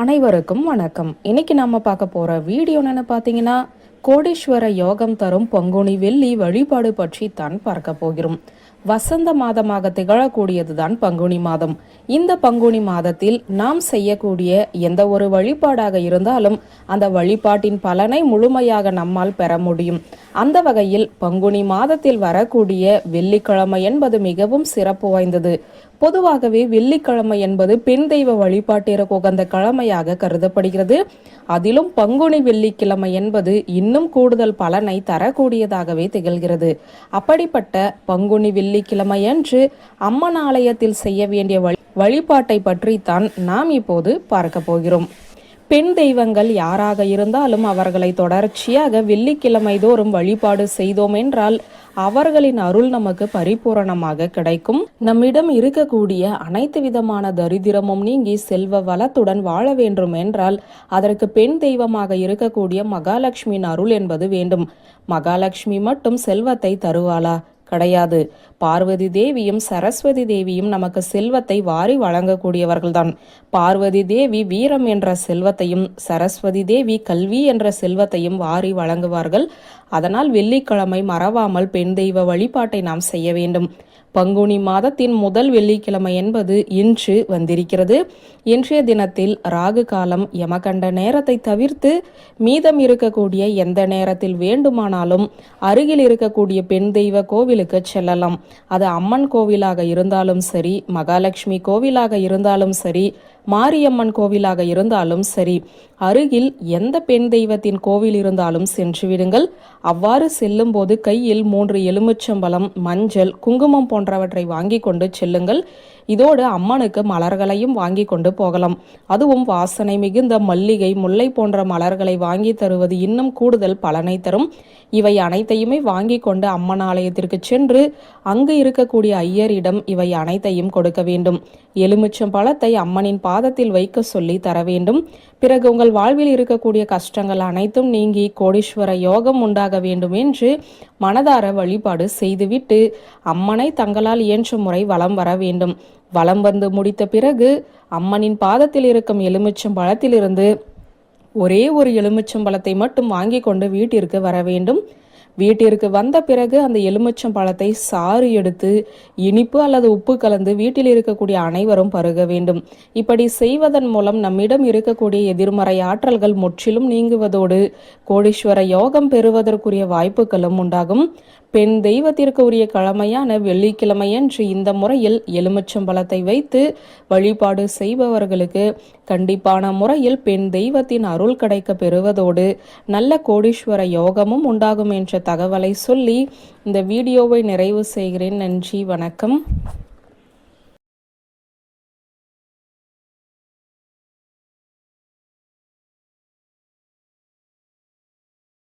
அனைவருக்கும் வணக்கம். இன்னைக்கு நம்ம பார்க்க போற வீடியோ என்னன்னு பார்த்தீங்கன்னா கோடீஸ்வர யோகம் தரும் பங்குனி வெள்ளி வழிபாடு பற்றி தான் பார்க்க போகிறோம். வசந்த மாதமாக திகழக்கூடியதுதான் பங்குனி மாதம். இந்த பங்குனி மாதத்தில் நாம் செய்யக்கூடிய எந்த ஒரு வழிபாடாக இருந்தாலும் அந்த வழிபாட்டின் பலனை முழுமையாக நம்மால் பெற முடியும். அந்த வகையில் பங்குனி மாதத்தில் வரக்கூடிய வெள்ளிக்கிழமை என்பது மிகவும் சிறப்பு வாய்ந்தது. பொதுவாகவே வெள்ளிக்கிழமை என்பது பெண் தெய்வ வழிபாட்டிற்கு உகந்த கிழமையாக கருதப்படுகிறது. அதிலும் பங்குனி வெள்ளிக்கிழமை என்பது இன்னும் கூடுதல் பலனை தரக்கூடியதாகவே திகழ்கிறது. அப்படிப்பட்ட பங்குனி வெள்ளிக்கிழமையன்று அம்மன் ஆலயத்தில் செய்ய வேண்டிய வழி வழிபாட்டை பற்றித்தான் நாம் இப்போது பார்க்க போகிறோம். பெண் தெய்வங்கள் யாராக இருந்தாலும் அவர்களை தொடர்ச்சியாக வெள்ளிக்கிழமை தோறும் வழிபாடு செய்தோம் என்றால் அவர்களின் அருள் நமக்கு பரிபூரணமாக கிடைக்கும். நம்மிடம் இருக்கக்கூடிய அனைத்து விதமான தரித்திரமும் நீங்கி செல்வ வளத்துடன் வாழ வேண்டும் என்றால் அதற்கு பெண் தெய்வமாக இருக்கக்கூடிய மகாலட்சுமியின் அருள் என்பது வேண்டும். மகாலட்சுமி மட்டும் செல்வத்தை தருவாளா? கிடையாது. பார்வதி தேவியும் சரஸ்வதி தேவியும் நமக்கு செல்வத்தை வாரி வழங்கக்கூடியவர்கள்தான். பார்வதி தேவி வீரம் என்ற செல்வத்தையும் சரஸ்வதி தேவி கல்வி என்ற செல்வத்தையும் வாரி வழங்குவார்கள். அதனால் வெள்ளிக்கிழமை மறவாமல் பெண் தெய்வ வழிபாட்டை நாம் செய்ய வேண்டும். பங்குனி மாதத்தின் முதல் வெள்ளிக்கிழமை என்பது இன்று வந்திருக்கிறது. இன்றைய தினத்தில் ராகு காலம் யமகண்ட நேரத்தை தவிர்த்து மீதம் இருக்கக்கூடிய எந்த நேரத்தில் வேண்டுமானாலும் அருகில் இருக்கக்கூடிய பெண் தெய்வ கோவில் கோவிலுக்கு செல்லலாம். அது அம்மன் கோவிலாக இருந்தாலும் சரி மகாலட்சுமி கோவிலாக இருந்தாலும் சரி மாரியம்மன் கோவிலாக இருந்தாலும் சரி அருகில் எந்த பெண் தெய்வத்தின் கோவில் இருந்தாலும் சென்று விடுங்கள். அவ்வாறு செல்லும் போது கையில் மூன்று எலுமிச்சம்பழம் மஞ்சள் குங்குமம் போன்றவற்றை வாங்கி கொண்டு செல்லுங்கள். இதோடு அம்மனுக்கு மலர்களையும் வாங்கி கொண்டு போகலாம். அதுவும் வாசனை மிகுந்த மல்லிகை முல்லை போன்ற மலர்களை வாங்கி தருவது இன்னும் கூடுதல் பலனை தரும். இவை அனைத்தையுமே வாங்கி கொண்டு அம்மன் ஆலயத்திற்கு சென்று அங்கு இருக்கக்கூடிய ஐயரிடம் இவை அனைத்தையும் கொடுக்க வேண்டும். எலுமிச்சம் பழத்தை அம்மனின் பாதத்தில் வைக்க சொல்லி தர வேண்டும். பிறகு உங்கள் வாழ்வில் இருக்கக்கூடிய கஷ்டங்கள் அனைத்தும் நீங்கி கோடீஸ்வர யோகம் உண்டாக வேண்டும் என்று மனதார வழிபாடு செய்துவிட்டு அம்மனை தங்களால் இயன்ற முறை வலம் வர வேண்டும். வலம் வந்து முடித்த பிறகு அம்மனின் பாதத்தில் இருக்கும் எலுமிச்சம் பழத்திலிருந்து ஒரே ஒரு எலுமிச்சம் பழத்தை மட்டும் வாங்கி கொண்டு வீட்டிற்கு வர வேண்டும். வீட்டிற்கு வந்த பிறகு அந்த எலுமிச்சம் பழத்தை சாறு எடுத்து இனிப்பு அல்லது உப்பு கலந்து வீட்டில் இருக்கக்கூடிய அனைவரும் பருக வேண்டும். இப்படி செய்வதன் மூலம் நம்மிடம் இருக்கக்கூடிய எதிர்மறை ஆற்றல்கள் முற்றிலும் நீங்குவதோடு கோடீஸ்வர யோகம் பெறுவதற்குரிய வாய்ப்புகளும் உண்டாகும். பெண் தெய்வத்திற்கு உரிய கிழமையான வெள்ளிக்கிழமையன்று இந்த முறையில் எலுமிச்சம்பழத்தை வைத்து வழிபாடு செய்பவர்களுக்கு கண்டிப்பான முறையில் பெண் தெய்வத்தின் அருள் கிடைக்க பெறுவதோடு நல்ல கோடீஸ்வர யோகமும் உண்டாகும் என்ற தகவலை சொல்லி இந்த வீடியோவை நிறைவு செய்கிறேன். நன்றி வணக்கம்.